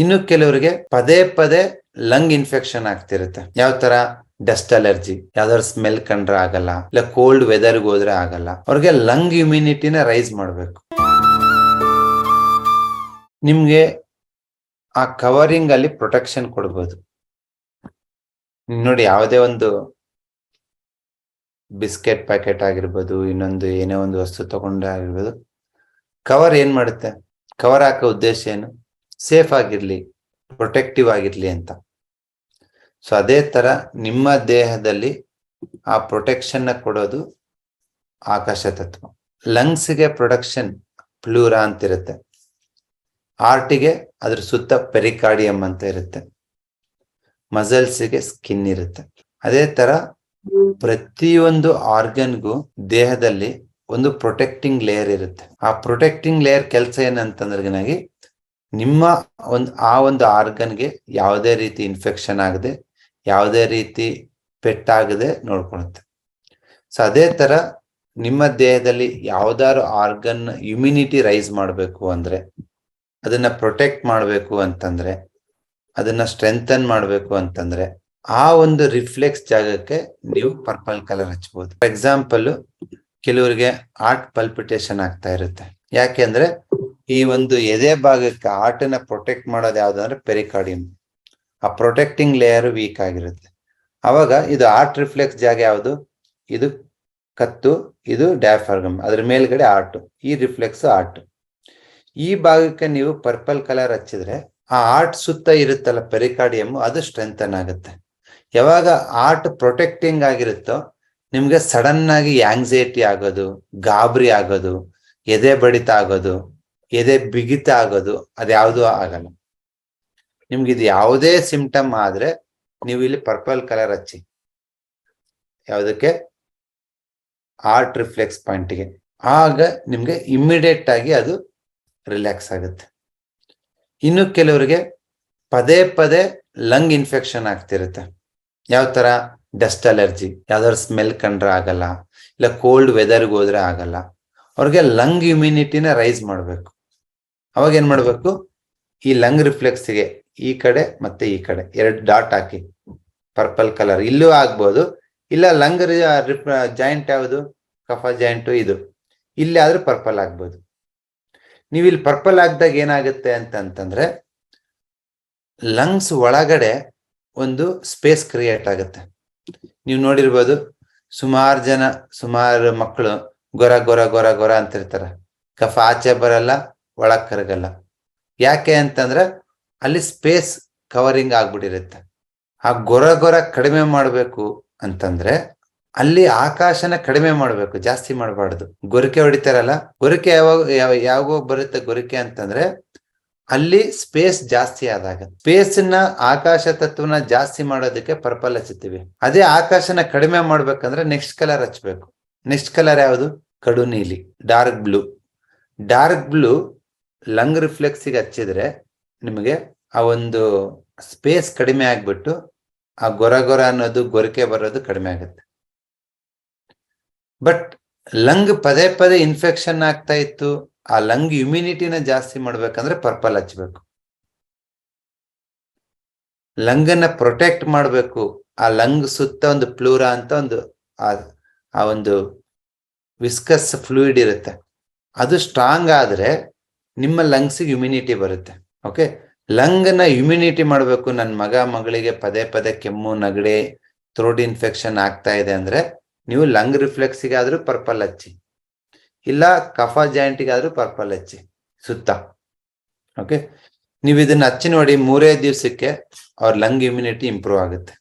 ಇನ್ನು ಕೆಲವರಿಗೆ ಪದೇ ಪದೇ ಲಂಗ್ ಇನ್ಫೆಕ್ಷನ್ ಆಗ್ತಿರುತ್ತೆ. ಯಾವ ತರ? Dust allergy. ಯಾವ್ದಾದ್ರು ಸ್ಮೆಲ್ ಕಂಡ್ರೆ ಆಗಲ್ಲ, ಇಲ್ಲ ಕೋಲ್ಡ್ ವೆದರ್ಗೆ ಹೋದ್ರೆ ಆಗಲ್ಲ. ಅವ್ರಿಗೆ ಲಂಗ್ ಇಮ್ಯುನಿಟಿನ ರೈಸ್ ಮಾಡಬೇಕು. ನಿಮ್ಗೆ ಆ ಕವರಿಂಗ್ ಅಲ್ಲಿ ಪ್ರೊಟೆಕ್ಷನ್ ಕೊಡ್ಬೋದು. ನೋಡಿ, ಯಾವುದೇ ಒಂದು ಬಿಸ್ಕೆಟ್ ಪ್ಯಾಕೆಟ್ ಆಗಿರ್ಬೋದು, ಇನ್ನೊಂದು ಏನೇ ಒಂದು ವಸ್ತು ತಗೊಂಡಾಗಿರ್ಬೋದು, ಕವರ್ ಏನ್ ಮಾಡುತ್ತೆ? ಕವರ್ ಹಾಕೋ ಉದ್ದೇಶ ಏನು? ಸೇಫ್ ಆಗಿರ್ಲಿ ಪ್ರೊಟೆಕ್ಟಿವ್ ಆಗಿರ್ಲಿ ಅಂತ. ಸೊ ಅದೇ ತರ ನಿಮ್ಮ ದೇಹದಲ್ಲಿ ಆ ಪ್ರೊಟೆಕ್ಷನ್ ಕೊಡೋದು ಆಕಾಶ ತತ್ವ. ಲಂಗ್ಸ್ಗೆ ಪ್ರೊಡಕ್ಷನ್ ಪ್ಲೂರಾ ಅಂತ ಇರುತ್ತೆ. ಆರ್ಟಿಗೆ ಅದ್ರ ಸುತ್ತ ಪೆರಿಕಾರ್ಡಿಯಂ ಅಂತ ಇರುತ್ತೆ. ಮಸಲ್ಸ್ಗೆ ಸ್ಕಿನ್ ಇರುತ್ತೆ. ಅದೇ ತರ ಪ್ರತಿಯೊಂದು ಆರ್ಗನ್ಗೂ ದೇಹದಲ್ಲಿ ಒಂದು ಪ್ರೊಟೆಕ್ಟಿಂಗ್ ಲೇಯರ್ ಇರುತ್ತೆ. ಆ ಪ್ರೊಟೆಕ್ಟಿಂಗ್ ಲೇಯರ್ ಕೆಲಸ ಏನಂತಂದ್ರೆನಾಗಿ ನಿಮ್ಮ ಒಂದು, ಆ ಒಂದು ಆರ್ಗನ್ಗೆ ಯಾವುದೇ ರೀತಿ ಇನ್ಫೆಕ್ಷನ್ ಆಗದೆ, ಯಾವುದೇ ರೀತಿ ಪೆಟ್ಟಾಗದೆ ನೋಡ್ಕೊಳುತ್ತೆ. ಸೊ ಅದೇ ತರ ನಿಮ್ಮ ದೇಹದಲ್ಲಿ ಯಾವ್ದಾದ್ರು ಆರ್ಗನ್ ಇಮ್ಯುನಿಟಿ ರೈಸ್ ಮಾಡಬೇಕು ಅಂದ್ರೆ, ಅದನ್ನ ಪ್ರೊಟೆಕ್ಟ್ ಮಾಡಬೇಕು ಅಂತಂದ್ರೆ, ಅದನ್ನ ಸ್ಟ್ರೆಂಥನ್ ಮಾಡಬೇಕು ಅಂತಂದ್ರೆ, ಆ ಒಂದು ರಿಫ್ಲೆಕ್ಸ್ ಜಾಗಕ್ಕೆ ನೀವು ಪರ್ಪಲ್ ಕಲರ್ ಹಚ್ಬೋದು. ಫಾರ್ ಎಕ್ಸಾಂಪಲ್ ಕೆಲವರಿಗೆ ಆರ್ಟ್ ಪಲ್ಪಿಟೇಷನ್ ಆಗ್ತಾ ಇರುತ್ತೆ. ಯಾಕೆಂದ್ರೆ ಈ ಒಂದು ಎದೆ ಭಾಗಕ್ಕೆ ಆರ್ಟನ್ನ ಪ್ರೊಟೆಕ್ಟ್ ಮಾಡೋದು ಯಾವ್ದಂದ್ರೆ ಪೆರಿಕಾರ್ಡಿಯಂ ಆ ಪ್ರೊಟೆಕ್ಟಿಂಗ್ ಲೇಯರ್ ವೀಕ್ ಆಗಿರುತ್ತೆ. ಅವಾಗ ಇದು ಆರ್ಟ್ ರಿಫ್ಲೆಕ್ಸ್ ಜಾಗ ಯಾವುದು? ಇದು ಕತ್ತು, ಇದು ಡ್ಯಾಫರ್ಗಮ್ ಅದ್ರ ಮೇಲ್ಗಡೆ ಆರ್ಟ್ ಈ ರಿಫ್ಲೆಕ್ಸ್ ಆರ್ಟ್ ಈ ಭಾಗಕ್ಕೆ ನೀವು ಪರ್ಪಲ್ ಕಲರ್ ಹಚ್ಚಿದ್ರೆ ಆ ಆರ್ಟ್ ಸುತ್ತ ಇರುತ್ತಲ್ಲ ಪೆರಿಕಾರ್ಡಿಯಂ ಅದು ಸ್ಟ್ರೆಂಥನ್ ಆಗುತ್ತೆ. ಯಾವಾಗ ಆರ್ಟ್ ಪ್ರೊಟೆಕ್ಟಿಂಗ್ ಆಗಿರುತ್ತೋ, ನಿಮ್ಗೆ ಸಡನ್ ಆಗಿ ಆಂಗ್ಸೈಟಿ ಆಗೋದು, ಗಾಬರಿ ಆಗೋದು, ಎದೆ ಬಡಿತ ಆಗೋದು ಎದೆ ಬಿಗಿತ ಆಗೋದು ಅದ್ಯಾವುದೂ ಆಗಲ್ಲ. ನಿಮ್ಗೆ ಇದು ಯಾವುದೇ ಸಿಂಪ್ಟಮ್ ಆದ್ರೆ ನೀವು ಇಲ್ಲಿ ಪರ್ಪಲ್ ಕಲರ್ ಹಚ್ಚಿ. ಯಾವುದಕ್ಕೆ? ಆರ್ಟ್ ರಿಫ್ಲೆಕ್ಸ್ ಪಾಯಿಂಟ್ಗೆ ಆಗ ನಿಮ್ಗೆ ಇಮ್ಮಿಡಿಯೇಟ್ ಆಗಿ ಅದು ರಿಲ್ಯಾಕ್ಸ್ ಆಗುತ್ತೆ. ಇನ್ನು ಕೆಲವರಿಗೆ ಪದೇ ಪದೇ ಲಂಗ್ ಇನ್ಫೆಕ್ಷನ್ ಆಗ್ತಿರುತ್ತೆ. ಯಾವ ತರ? ಡಸ್ಟ್ ಅಲರ್ಜಿ ಯಾವ್ದಾದ್ರು ಸ್ಮೆಲ್ ಕಂಡ್ರೆ ಆಗಲ್ಲ, ಇಲ್ಲ ಕೋಲ್ಡ್ ವೆದರ್ಗೆ ಹೋದ್ರೆ ಆಗಲ್ಲ. ಅವ್ರಿಗೆ ಲಂಗ್ ಇಮ್ಯುನಿಟಿನ ರೈಸ್ ಮಾಡಬೇಕು. ಅವಾಗ ಏನ್ ಮಾಡ್ಬೇಕು? ಈ ಲಂಗ್ ರಿಫ್ಲೆಕ್ಸ್ಗೆ ಈ ಕಡೆ ಮತ್ತೆ ಈ ಕಡೆ ಎರಡು ಡಾಟ್ ಹಾಕಿ. ಪರ್ಪಲ್ ಕಲರ್ ಇಲ್ಲೂ ಆಗ್ಬೋದು. ಇಲ್ಲ ಲಂಗ್ ಜಾಯಿಂಟ್ ಯಾವುದು? ಕಫ ಜಾಯಿಂಟ್ ಇದು. ಇಲ್ಲಿ ಆದ್ರೂ ಪರ್ಪಲ್ ಆಗ್ಬೋದು. ನೀವು ಇಲ್ಲಿ ಪರ್ಪಲ್ ಆಗ್ದಾಗ ಏನಾಗುತ್ತೆ ಅಂತಂತಂದ್ರೆ ಲಂಗ್ಸ್ ಒಳಗಡೆ ಒಂದು ಸ್ಪೇಸ್ ಕ್ರಿಯೇಟ್ ಆಗುತ್ತೆ. ನೀವು ನೋಡಿರ್ಬೋದು, ಸುಮಾರು ಜನ, ಸುಮಾರು ಮಕ್ಕಳು ಗೊರ ಗೊರ ಗೊರ ಗೊರ ಅಂತಿರ್ತಾರೆ. ಕಫ ಆಚೆ ಬರಲ್ಲ ಒಳಗ್ ಕರಗಲ್ಲ ಯಾಕೆ ಅಂತಂದ್ರೆ ಅಲ್ಲಿ ಸ್ಪೇಸ್ ಕವರಿಂಗ್ ಆಗ್ಬಿಟ್ಟಿರುತ್ತೆ. ಆ ಗೊರ ಗೊರ ಕಡಿಮೆ ಮಾಡಬೇಕು ಅಂತಂದ್ರೆ ಅಲ್ಲಿ ಆಕಾಶನ ಕಡಿಮೆ ಮಾಡಬೇಕು, ಜಾಸ್ತಿ ಮಾಡಬಾರ್ದು. ಗೊರಕೆ ಹೊಡಿತಾರಲ್ಲ, ಗೊರಕೆ ಯಾವಾಗ ಯಾವಾಗ ಬರುತ್ತೆ ಗೊರಕೆ ಅಂತಂದ್ರೆ ಅಲ್ಲಿ ಸ್ಪೇಸ್ ಜಾಸ್ತಿ ಆದಾಗ. ಸ್ಪೇಸ್ನ ಆಕಾಶ ತತ್ವನ ಜಾಸ್ತಿ ಮಾಡೋದಕ್ಕೆ ಪರ್ಪಲ್ ಹಚ್ಚುತ್ತೀವಿ. ಅದೇ ಆಕಾಶನ ಕಡಿಮೆ ಮಾಡ್ಬೇಕಂದ್ರೆ ನೆಕ್ಸ್ಟ್ ಕಲರ್ ಹಚ್ಬೇಕು ನೆಕ್ಸ್ಟ್ ಕಲರ್ ಯಾವುದು? ಕಡು ನೀಲಿ dark blue dark blue lung ರಿಫ್ಲೆಕ್ಸಿಗೆ ಹಚ್ಚಿದ್ರೆ ನಿಮಗೆ ಆ ಒಂದು ಸ್ಪೇಸ್ ಕಡಿಮೆ ಆಗ್ಬಿಟ್ಟು ಆ ಗೊರ ಗೊರ ಅನ್ನೋದು ಗೊರಕೆ ಬರೋದು ಕಡಿಮೆ ಆಗುತ್ತೆ. ಬಟ್ ಲಂಗ್ ಪದೇ ಪದೇ ಇನ್ಫೆಕ್ಷನ್ ಆಗ್ತಾ ಇತ್ತು, ಆ ಲಂಗ್ ಇಮ್ಯುನಿಟಿನ ಜಾಸ್ತಿ ಮಾಡ್ಬೇಕಂದ್ರೆ ಪರ್ಪಲ್ ಹಚ್ಬೇಕು. ಲಂಗ್ ಅನ್ನ ಪ್ರೊಟೆಕ್ಟ್ ಮಾಡಬೇಕು, ಆ ಲಂಗ್ ಸುತ್ತ ಒಂದು ಪ್ಲೂರಾ ಅಂತ ಒಂದು ಆ ಆ ಒಂದು ವಿಸ್ಕಸ್ ಫ್ಲೂಯಿಡ್ ಇರುತ್ತೆ. ಅದು ಸ್ಟ್ರಾಂಗ್ ಆದ್ರೆ ನಿಮ್ಮ ಲಂಗ್ಸಿಗೆ ಇಮ್ಯುನಿಟಿ ಬರುತ್ತೆ. ಓಕೆ ಲಂಗ್ನ ಇಮ್ಯುನಿಟಿ ಮಾಡಬೇಕು. ನನ್ನ ಮಗ ಮಗಳಿಗೆ ಪದೇ ಪದೇ ಕೆಮ್ಮು, ನಗಡೆ ಥ್ರೋಟ್ ಇನ್ಫೆಕ್ಷನ್ ಆಗ್ತಾ ಇದೆ ಅಂದ್ರೆ ನೀವು ಲಂಗ್ ರಿಫ್ಲೆಕ್ಸಿಗೆ ಆದ್ರೂ ಪರ್ಪಲ್ ಹಚ್ಚಿ. ಇಲ್ಲ ಕಫ ಜಾಯಿಂಟಿಗಾದರೂ ಪರ್ಪಲ್ ಹಚ್ಚಿ. ಸುತ್ತ. ಓಕೆ ನೀವು ಇದನ್ನ ಹಚ್ಚಿ ನೋಡಿ ಮೂರೇ ದಿವಸಕ್ಕೆ ಅವ್ರ ಲಂಗ್ ಇಮ್ಯುನಿಟಿ ಇಂಪ್ರೂವ್ ಆಗುತ್ತೆ.